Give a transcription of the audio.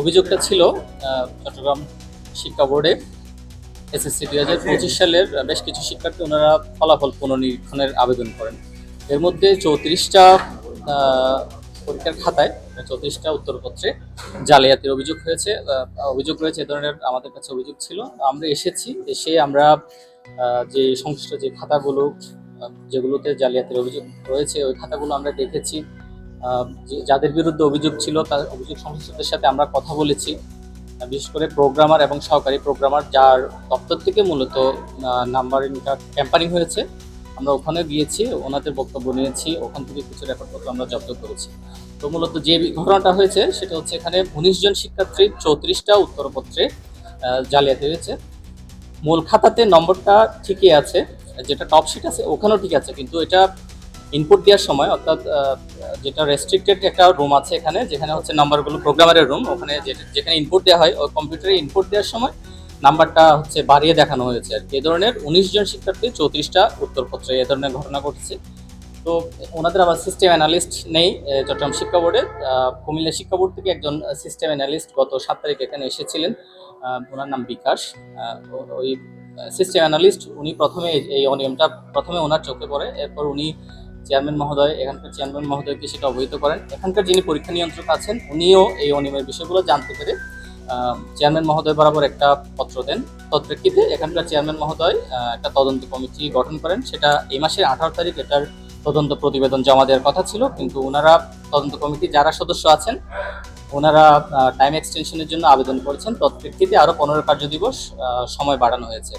অভিযোগটা ছিল চট্টগ্রাম শিক্ষা বোর্ডে এসএসসি দুই হাজার পঁচিশ সালের বেশ কিছু শিক্ষার্থী ওনারা ফলাফল পুনর্নিরীক্ষণের আবেদন করেন। এর মধ্যে চৌত্রিশটা পরীক্ষার খাতায় চৌত্রিশটা উত্তরপত্রে জালিয়াতির অভিযোগ হয়েছে অভিযোগ রয়েছে এ ধরনের আমাদের কাছে অভিযোগ ছিল। আমরা এসেছি এসে আমরা যে সংশ্লিষ্ট যে খাতাগুলো যেগুলোতে জালিয়াতির অভিযোগ রয়েছে ওই খাতাগুলো আমরা দেখেছি। যাদের বিরুদ্ধে অভিযোগ ছিল, তার অভিযোগ সংশ্লিষ্টদের সাথে আমরা কথা বলেছি। বিশেষ করে প্রোগ্রামার এবং সহকারী প্রোগ্রামার যার দপ্তর থেকে মূলত নাম্বারিংটা ক্যাম্পারিং হয়েছে। আমরা ওখানে গিয়েছি, ওনাদের বক্তব্য নিয়েছি, ওখান থেকে কিছু রেকর্ডপত্র আমরা জব্দ করেছি। তো মূলত যে ঘটনাটা হয়েছে, সেটা হচ্ছে এখানে উনিশ জন শিক্ষার্থীর চৌত্রিশটা উত্তরপত্রে জালিয়াতি হয়েছে। মূল খাতাতে নম্বরটা ঠিকই আছে, যেটা টপ শিট আছে, ওখানেও ঠিক আছে, কিন্তু এটা ইনপুট দেওয়ার সময়, অর্থাৎ যেটা রেস্ট্রিক্টেড একটা রুম আছে এখানে, যেখানে হচ্ছে নাম্বারগুলো প্রোগ্রামারের রুম ওখানে যেখানে ইনপুট দেওয়া হয়, ওই কম্পিউটারে ইনপুট দেওয়ার সময় নাম্বারটা হচ্ছে বাড়িয়ে দেখানো হয়েছে আর কি। এ ধরনের উনিশ জন শিক্ষার্থী চৌত্রিশটা উত্তরপত্রে এ ধরনের ঘটনা ঘটেছে। তো ওনাদের আবার সিস্টেম অ্যানালিস্ট নেই চট্টগ্রাম শিক্ষা বোর্ডে কুমিল্লা শিক্ষা বোর্ড থেকে একজন সিস্টেম অ্যানালিস্ট গত সাত তারিখ এখানে এসেছিলেন। ওনার নাম বিকাশ। ওই সিস্টেম অ্যানালিস্ট উনি প্রথমে এই অনিয়মটা, প্রথমে ওনার চোখে পড়ে। এরপর উনি চেয়ারম্যান মহোদয়, এখানকার চেয়ারম্যান মহোদয়কে সেটা অবহিত করেন। এখানকার যিনি পরীক্ষা নিয়ন্ত্রক আছেন, উনিও এই অনিয়মের বিষয়গুলো জানতে পেরে চেয়ারম্যান মহোদয় বরাবর একটা পত্র দেন। তৎপ্রেক্ষিতে এখানকার চেয়ারম্যান মহোদয় একটা তদন্ত কমিটি গঠন করেন। সেটা এই মাসের আঠারো তারিখ এটার তদন্ত প্রতিবেদন জমা দেওয়ার কথা ছিল, কিন্তু ওনারা তদন্ত কমিটি যারা সদস্য আছেন ওনারা টাইম এক্সটেনশনের জন্য আবেদন করেছেন। তৎপ্রেক্ষিতে আরও পনেরো কার্য দিবস সময় বাড়ানো হয়েছে।